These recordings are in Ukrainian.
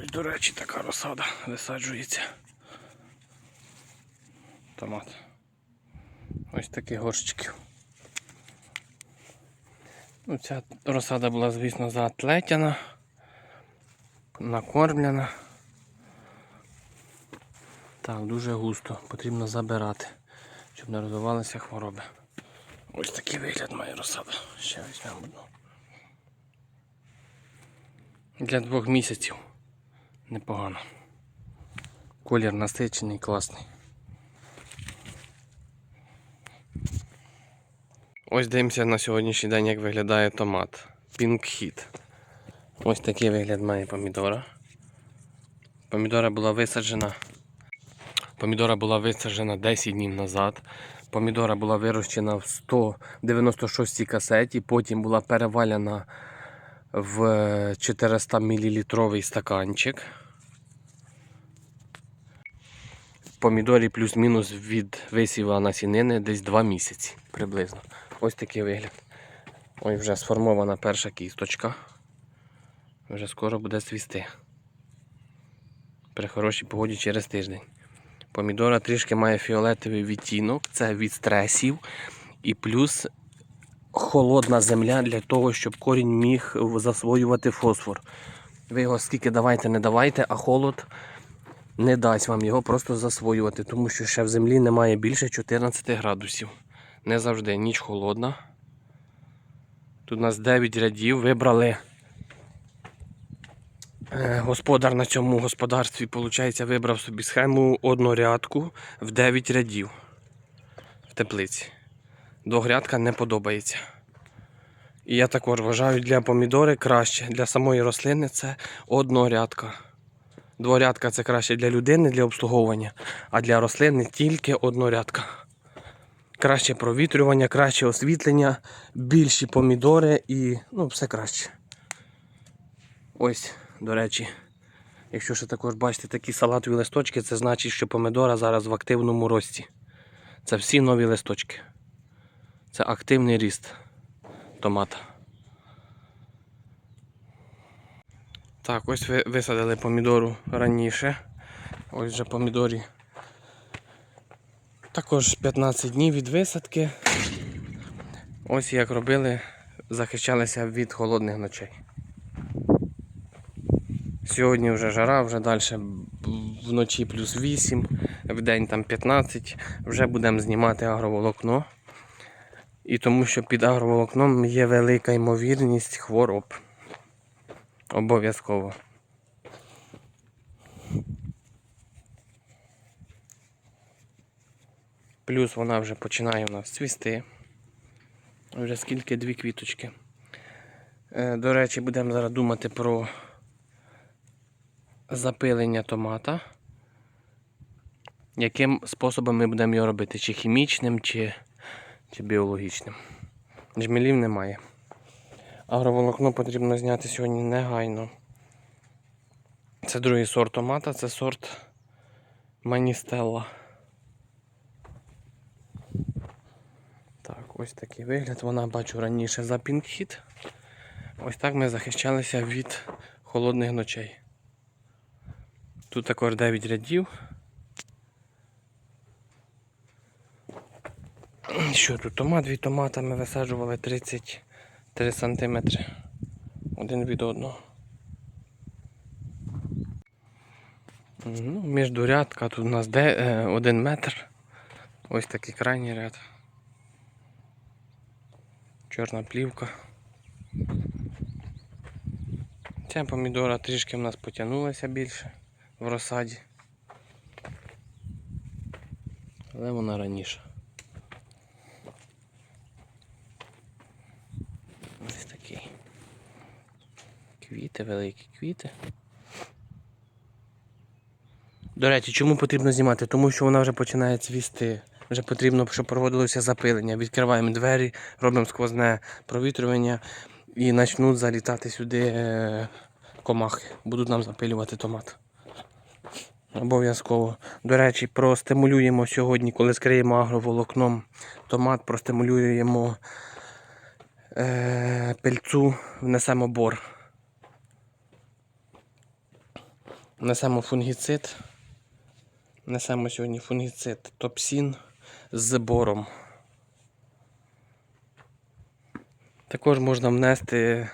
Ось, до речі, така розсада висаджується. Томат. Ось таких горщиків. Ну, ця розсада була, звісно, заатлетяна, накормлена. Так, дуже густо. Потрібно забирати, щоб не розвивалися хвороби. Ось такий вигляд має розсада. Ще візьмемо одну. Для двох місяців. Непогано. Колір насичений, класний. Ось дивимося на сьогоднішній день, як виглядає томат. Pink Hit. Ось такий вигляд має помідора. Помідора була висаджена. Помідора була висаджена 10 днів назад. Помідора була вирощена в 196 касеті, потім була перевалена в 400 мл стаканчик. Помідорі плюс-мінус від висіва насінини десь 2 місяці приблизно. Ось такий вигляд. Ось вже сформована перша кісточка. Вже скоро буде цвісти. При хорошій погоді через тиждень. Помідора трішки має фіолетовий відтінок, це від стресів. І плюс холодна земля для того, щоб корінь міг засвоювати фосфор. Ви його скільки давайте, не давайте, а холод не дасть вам його просто засвоювати, тому що ще в землі немає більше 14 градусів. Не завжди ніч холодна. Тут у нас 9 рядів. Вибрали е, господар на цьому господарстві, виходить, вибрав собі схему однорядку в 9 рядів в теплиці. Догрядка не подобається. І я також вважаю для помідори краще. Для самої рослини це однорядка. Дворядка це краще для людини, для обслуговування, а для рослини тільки однорядка. Краще провітрювання, краще освітлення, більші помідори і ну, все краще. Ось, до речі, якщо ще також бачите такі салатові листочки, це значить, що помідора зараз в активному рості. Це всі нові листочки. Це активний ріст томата. Так, ось висадили помідору раніше. Ось вже помідорі. Також 15 днів від висадки. Ось як робили, захищалися від холодних ночей. Сьогодні вже жара, вже далі вночі плюс 8, в день там 15. Вже будемо знімати агроволокно. І тому що під агроволокном є велика ймовірність хвороб. Обов'язково. Плюс вона вже починає у нас цвісти. Вже скільки дві квіточки. Е, До речі, будемо зараз думати про запилення томата. Яким способом ми будемо його робити? Чи хімічним, чи, чи біологічним. Джмелів немає. Агроволокно потрібно зняти сьогодні негайно. Це другий сорт томата, це сорт Маністелла. Так, ось такий вигляд. Вона бачу раніше за пінкхіт. Ось так ми захищалися від холодних ночей. Тут також 9 рядів. Що тут? Томат від томата ми висаджували 33 см. Один від одного. Ну, Міждурядка тут у нас де, е, один метр. Ось такий крайній ряд. Чорна плівка. Ця помідора трішки в нас потягнулася більше в розсаді. Але вона раніше. Ось такий. Квіти, великі квіти. До речі, чому потрібно знімати? Тому що вона вже починає цвісти. Вже потрібно, щоб проводилося запилення. Відкриваємо двері, робимо сквозне провітрювання і почнуть залітати сюди е, комахи. Будуть нам запилювати томат. Обов'язково. До речі, простимулюємо сьогодні, коли скриємо агроволокном томат, простимулюємо е, пильцу, внесемо бор. Несемо фунгіцид. Несемо сьогодні фунгіцид топсін з бором. Також можна внести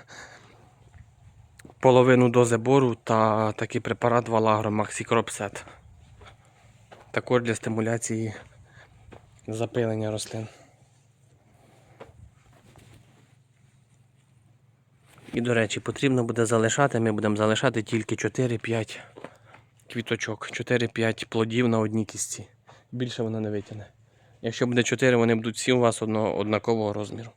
половину дози бору та такий препарат Валагро Максікропсет. Також для стимуляції запилення рослин. І, до речі, потрібно буде залишати, ми будемо залишати тільки 4-5 квіточок, 4-5 плодів на одній кісті. Більше вона не витягне. Якщо буде 4, вони будуть всі у вас однакового розміру.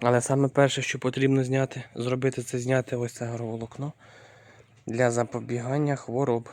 Але саме перше, що потрібно зняти, зробити, це зняти ось це гороволокно для запобігання хвороб.